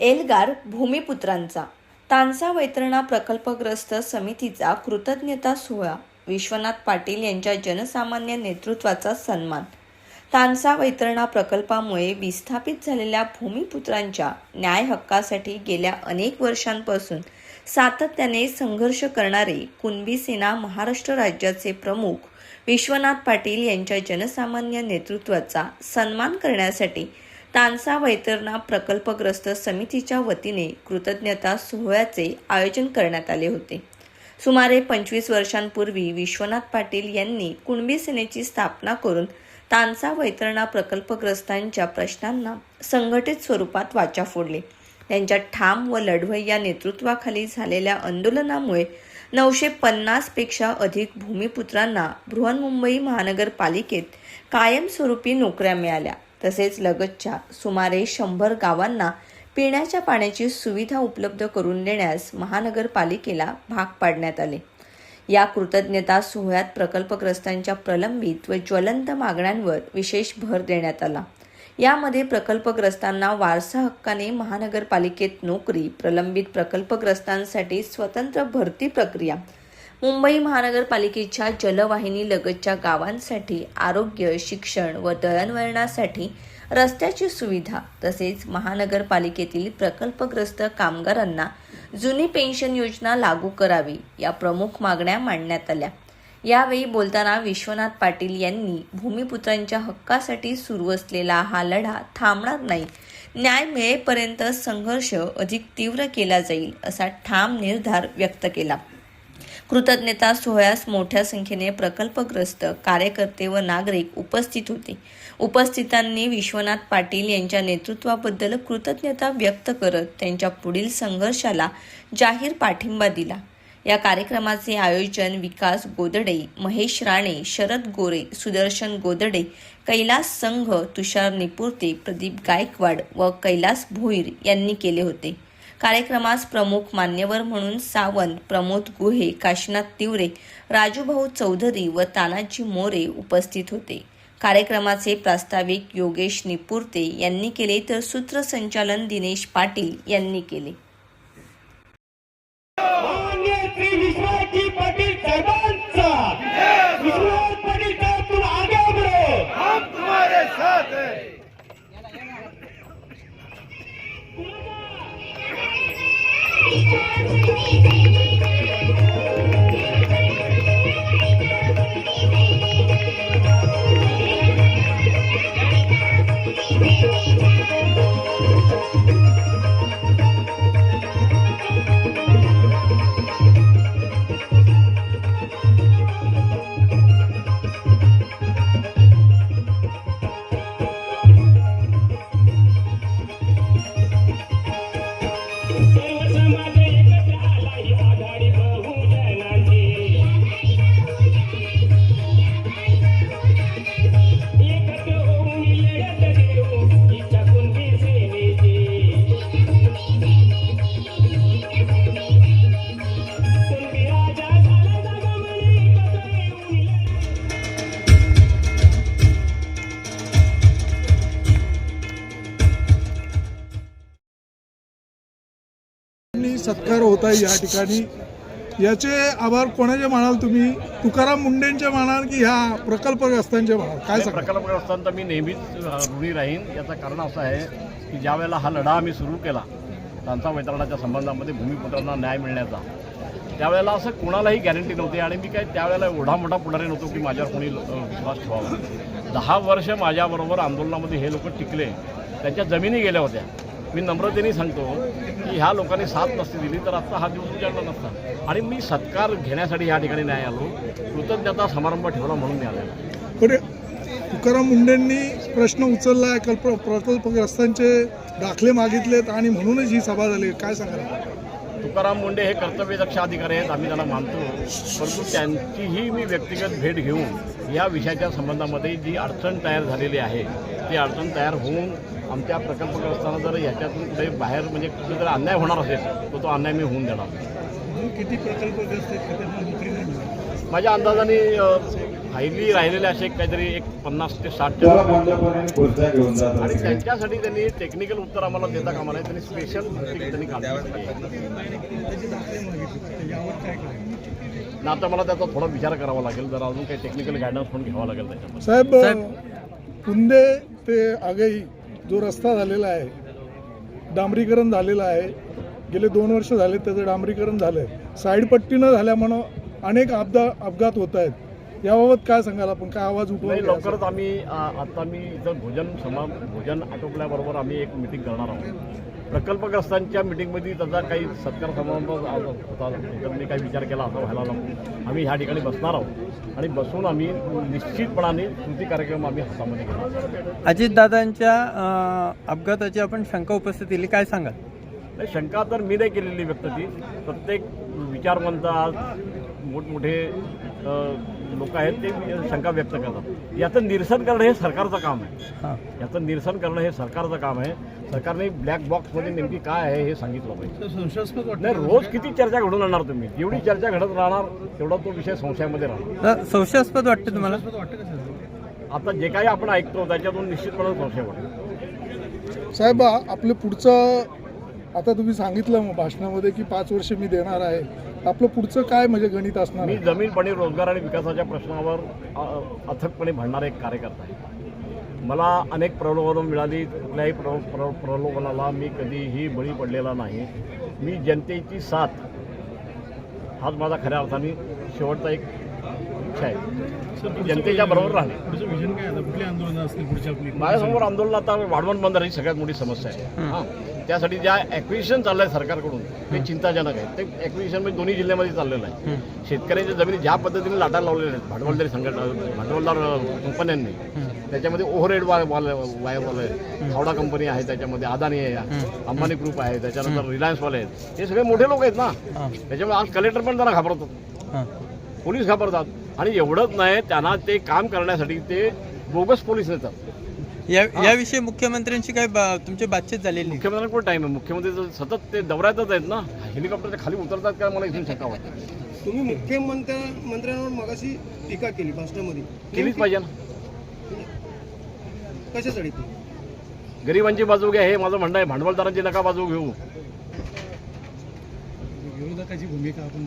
एल्गार भूमिपुत्रांचा. तानसा वैतरणा प्रकल्पग्रस्त समितीचा कृतज्ञता सोहळा. विश्वनाथ पाटील यांच्या जनसामान्य नेतृत्वाचा सन्मान. तानसा वैतरणा प्रकल्पामुळे विस्थापित झालेल्या भूमिपुत्रांच्या न्याय हक्कासाठी गेल्या अनेक वर्षांपासून सातत्याने संघर्ष करणारे कुणबी सेना महाराष्ट्र राज्याचे प्रमुख विश्वनाथ पाटील यांच्या जनसामान्य नेतृत्वाचा सन्मान करण्यासाठी तानसा वैतरणा प्रकल्पग्रस्त समितीच्या वतीने कृतज्ञता सोहळ्याचे आयोजन करण्यात आले होते. सुमारे पंचवीस वर्षांपूर्वी विश्वनाथ पाटील यांनी कुणबी सेनेची स्थापना करून तानसा वैतरणा प्रकल्पग्रस्तांच्या प्रश्नांना संघटित स्वरूपात वाचा फोडले. त्यांच्या ठाम व लढवय या नेतृत्वाखाली झालेल्या आंदोलनामुळे नऊशे पन्नासपेक्षा अधिक भूमिपुत्रांना बृहन्मुंबई महानगरपालिकेत कायमस्वरूपी नोकऱ्या मिळाल्या. तसेच लगतच्या सुमारे शंभर गावांना पिण्याच्या पाण्याची सुविधा उपलब्ध करून देण्यास महानगरपालिकेला भाग पाडण्यात आले. या कृतज्ञता सोहळ्यात प्रकल्पग्रस्तांच्या प्रलंबित व ज्वलंत मागण्यांवर विशेष भर देण्यात आला. यामध्ये प्रकल्पग्रस्तांना वारसा हक्काने महानगरपालिकेत नोकरी प्रलंबित प्रकल्पग्रस्तांसाठी स्वतंत्र भरती प्रक्रिया मुंबई महानगरपालिकेच्या जलवाहिनी लगतच्या गावांसाठी आरोग्य शिक्षण व दळणवळणासाठी रस्त्याची सुविधा तसेच महानगरपालिकेतील प्रकल्पग्रस्त कामगारांना जुनी पेन्शन योजना लागू करावी या प्रमुख मागण्या मांडण्यात आल्या. यावेळी बोलताना विश्वनाथ पाटील यांनी भूमिपुत्रांच्या हक्कासाठी सुरू असलेला हा लढा थांबणार नाही. न्याय मिळेपर्यंत संघर्ष अधिक तीव्र केला जाईल असा ठाम निर्धार व्यक्त केला. कृतज्ञता सोहळ्यास मोठ्या संख्येने प्रकल्पग्रस्त कार्यकर्ते व नागरिक उपस्थित होते. उपस्थितांनी विश्वनाथ पाटील यांच्या नेतृत्वाबद्दल कृतज्ञता व्यक्त करत त्यांच्या पुढील संघर्षाला जाहीर पाठिंबा दिला. या कार्यक्रमाचे आयोजन विकास गोदडे महेश राणे शरद गोरे सुदर्शन गोदडे कैलास संघ तुषार निपुर्ते प्रदीप गायकवाड व कैलास भोईर यांनी केले होते. कार्यक्रमास प्रमुख मान्यवर म्हणून सावंत प्रमोद गुहे काशीनाथ तिवरे राजूभाऊ चौधरी व तानाजी मोरे उपस्थित होते. कार्यक्रमाचे प्रास्ताविक योगेश निपुर्ते यांनी केले तर सूत्रसंचालन दिनेश पाटील यांनी केले. सत्कार होत आहे या ठिकाणी. याचे आभार कोणाचे म्हणाल तुम्ही? तुकाराम मुंडेंचे म्हणाल की ह्या प्रकल्पग्रस्तांचे म्हणाल? काय सांगा प्रकल्पग्रस्तांचा मी नेहमीच ऋणी राहीन. याचं कारण असं आहे की ज्या वेळेला हा लढा आम्ही सुरू केला तांचा वैतरणाच्या संबंधामध्ये भूमिपुत्रांना न्याय मिळण्याचा त्यावेळेला असं कोणालाही गॅरंटी नव्हती. आणि मी काय त्यावेळेला एवढा मोठा पुढारी नव्हतो की माझ्यावर कोणी विश्वास ठेवावा. दहा वर्ष माझ्याबरोबर आंदोलनामध्ये हे लोक टिकले. त्यांच्या जमिनी गेल्या होत्या. मी नम्रतेने सांगतो की ह्या लोकांनी साथ नसती दिली तर आत्ता हा दिवस उजाडला नसता. आणि मी सत्कार घेण्यासाठी या ठिकाणी नाही आलो. कृतज्ञता समारंभ ठेवला म्हणून मी आलेलो तुकाराम मुंडेंनी प्रश्न उचलला आहे कल्प प्रकल्पग्रस्तांचे दाखले मागितलेत आणि म्हणूनच ही सभा झाली. काय सांगाल? तुकाराम मुंडे हे कर्तव्यदक्ष अधिकारी आहेत आम्ही त्यांना मानतो परंतु त्यांचीही मी व्यक्तिगत भेट घेऊन या विषयाच्या संबंधामध्ये जी अडचण तयार झालेली आहे ती अडचण तयार होऊन आमच्या प्रकल्पग्रस्तांना जर याच्यातून कुठे बाहेर म्हणजे कुठे जर अन्याय होणार असेल तर तो अन्याय मी होऊन देणार किती प्रकल्पग्रस्त? माझ्या अंदाजाने अ, फायली राहिलेले असे काहीतरी एक पन्नास ते साठ आणि. त्यांच्यासाठी त्यांनी टेक्निकल उत्तर आम्हाला देता कामा नाही त्यांनी स्पेशल त्यांनी काढली. ना आता मला त्याचा थोडा विचार करावा लागेल. जरा अजून काही टेक्निकल गायडन्स पण घ्यावा लागेल त्याच्यामध्ये. साहेब कुंदे ते आगई जो रस्ता झालेला आहे डांबरीकरण झालेलं आहे. गेले दोन वर्ष झाले त्याचं डांबरीकरण झालंय. साईड पट्टी न झाल्यामुळं अनेक अपघात अपघात होत आहेत. याबाबत काय सांगाल आपण? काय आवाज नाही उठवला लवकरच आम्ही आ, आता मी इथं भोजन समा भोजन आटोपल्याबरोबर आम्ही एक मिटिंग करणार आहोत. प्रकल्पग्रस्तांच्या मिटिंगमध्ये त्याचा काही सत्कार समारंभ होता त्याच्यात मी काही विचार केला असा व्हायला नको आम्ही ह्या ठिकाणी बसणार आहोत. आणि बसून आम्ही निश्चितपणाने कृती कार्यक्रम आम्ही हातामध्ये घेणार अजितदादांच्या अं, अपघाताची आपण शंका उपस्थित केली. काय सांगाल? नाही शंका तर मी नाही केलेली व्यक्त ती प्रत्येक विचारवंत आज मोठमोठे लोक आहेत ते शंका व्यक्त करतात. याचं निरसन करणं हे सरकारचं काम आहे. हां. याचं निरसन करणं हे सरकारचं काम आहे. सरकारने ब्लॅक बॉक्समध्ये नेमकी काय आहे हे सांगितलं पाहिजे. नाही रोज किती चर्चा घडून आणणार तुम्ही? जेवढी चर्चा घडत राहणार तेवढा तो विषय संशयामध्ये राहणार. तर संशयास्पद वाटतं तुम्हाला? आता जे काही आपण ऐकतो त्याच्यातून निश्चितपणे संशय वाटतो. साहेब आपलं पुढचं आता तुम्ही सांगितलं मग भाषणामध्ये की पाच वर्ष मी देणार आहे. आपलं पुढचं काय म्हणजे गणित असणार? मी आहे जमीनपणे रोजगार आणि विकासाच्या प्रश्नावर अथकपणे भांडणारा एक कार्यकर्ता आहे. मला अनेक प्रलोभनं मिळाली. कुठल्याही प्र प्र प्रलोभनाला मी कधीही बळी पडलेला नाही. मी जनतेची साथ हाच माझा खऱ्या अर्थाने शेवटचा एक इच्छा आहे. की जनतेच्या बरोबर राहणे माझ्यासमोर आंदोलन आता वाढवण बंदर ही सगळ्यात मोठी समस्या आहे. हां. त्यासाठी ज्या ॲक्विजिशन चाललं आहे सरकारकडून ते चिंताजनक आहे. ते ॲक्विजिशन म्हणजे दोन्ही जिल्ह्यामध्ये चाललेलं आहे. शेतकऱ्यांच्या जमिनी ज्या पद्धतीने लाटा लावलेल्या आहेत भांडवलदारी संघटना भांडवलदार कंपन्यांनी त्याच्यामध्ये ओव्हरहेड वा वाले वाले हावडा कंपनी आहे त्याच्यामध्ये अदानी आहे अंबानी ग्रुप आहे त्याच्यानंतर रिलायन्सवाले आहेत. हे सगळे मोठे लोक आहेत ना. त्याच्यामुळे आज कलेक्टर पण त्यांना घाबरतात. पोलीस घाबरतात. आणि एवढंच नाही त्यांना ते काम करण्यासाठी ते बोगस पोलीस नेतात. या याविषयी मुख्यमंत्र्यांशी काय बा- तुमची बातचीत झालेली? नाही? मुख्यमंत्र्यांकडे टाईम आहे? मुख्यमंत्री तर सतत ते दौऱ्यातच आहेत ना हेलिकॉप्टरच्या खाली उतरतात का? मला इथून शंका वाटते. तुम्ही मुख्यमंत्री मंत्र्यांवर मगाशी टीका केली भाषणामध्ये. केलीच पाहिजे ना. कशासाठी ती? गरिबांची बाजू घ्या हे माझं म्हणणं आहे. भांडवलदारांची नका बाजू घेऊ. विरोधकाची भूमिका आपण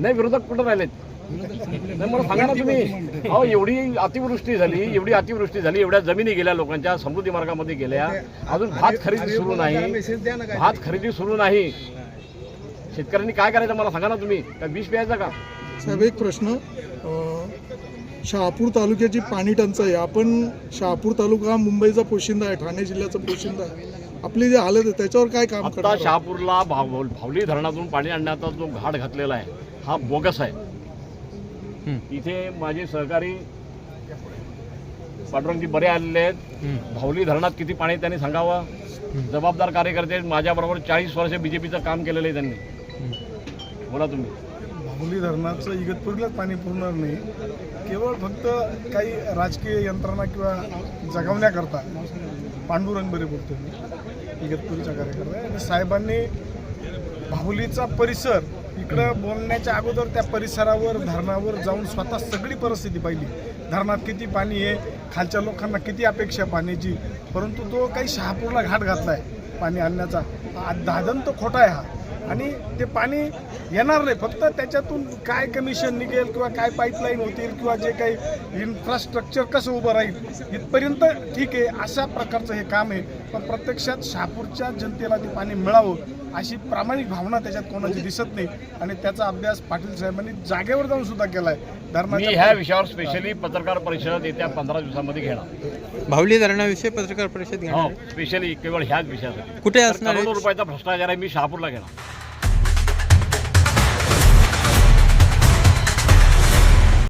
नाही विरोधक कुठं राहिलेत? नाही मला सांगा ना तुम्ही. अहो एवढी अतिवृष्टी झाली एवढी अतिवृष्टी झाली एवढ्या जमिनी गेल्या लोकांच्या समृद्धी मार्गामध्ये गेल्या. अजून भात खरेदी सुरू नाही. भात खरेदी सुरू नाही. शेतकऱ्यांनी काय करायचं मला सांगा ना तुम्ही. काय विष प्यायचं का? साहेब एक प्रश्न. शहापूर तालुक्याची पाणी टंचाई आपण शहापूर तालुका हा मुंबईचा पोशिंदा आहे ठाणे जिल्ह्याचा पोशिंदा आहे. आपली जी हालत आहे त्याच्यावर काय काम आता शहापूरला भाव भावली धरणातून पाणी आणण्याचा जो घाट घातलेला आहे हा बोगस आहे. इथे माझे सहकारी पांडुरंगजी बरे आलेले आहेत. भावली धरणात किती पाणी आहे त्यांनी सांगावं. जबाबदार कार्यकर्ते आहेत. माझ्याबरोबर चाळीस वर्ष बीजेपीचं काम केलेलं आहे त्यांनी. बोला तुम्ही. भागोली धरणाचं इगतपुरीलाच पाणी पुरणार नाही. केवळ फक्त काही राजकीय यंत्रणा किंवा जगवण्याकरता पांडुरंग बरे बोलतो मी इगतपुरीचा कार्यकर्ता. आहे आणि साहेबांनी भाहुलीचा परिसर इकडं बोलण्याच्या अगोदर त्या परिसरावर धरणावर जाऊन स्वतः सगळी परिस्थिती पाहिली. धरणात किती पाणी आहे खालच्या लोकांना किती अपेक्षा पाण्याची? परंतु तो काही शहापूरला घाट घातला आहे पाणी आणण्याचा. दादन तो खोटा आहे हा. आणि ते पाणी येणार नाही. फक्त त्याच्यातून काय कमिशन निघेल किंवा काय पाईपलाईन होतील किंवा जे काही इन्फ्रास्ट्रक्चर कसं उभं राहील इथपर्यंत ठीक आहे अशा प्रकारचं हे काम आहे. पण प्रत्यक्षात शहापूरच्या जनतेला ते पाणी मिळावं अशी प्रामाणिक भावना त्याच्यात कोणाची दिसत नाही. आणि त्याचा अभ्यास पाटील साहेबांनी जागेवर जाऊन सुद्धा केलाय. मी ह्या विषयावर स्पेशली पत्रकार परिषद येत्या पंधरा दिवसामध्ये घेणार. भावली धरणाविषयी पत्रकार परिषद घेणार. हो स्पेशली केवळ ह्याच विषयासाठी. कुठे असणार रुपयाचा भ्रष्टाचार आहे मी शहापूरला घेणार.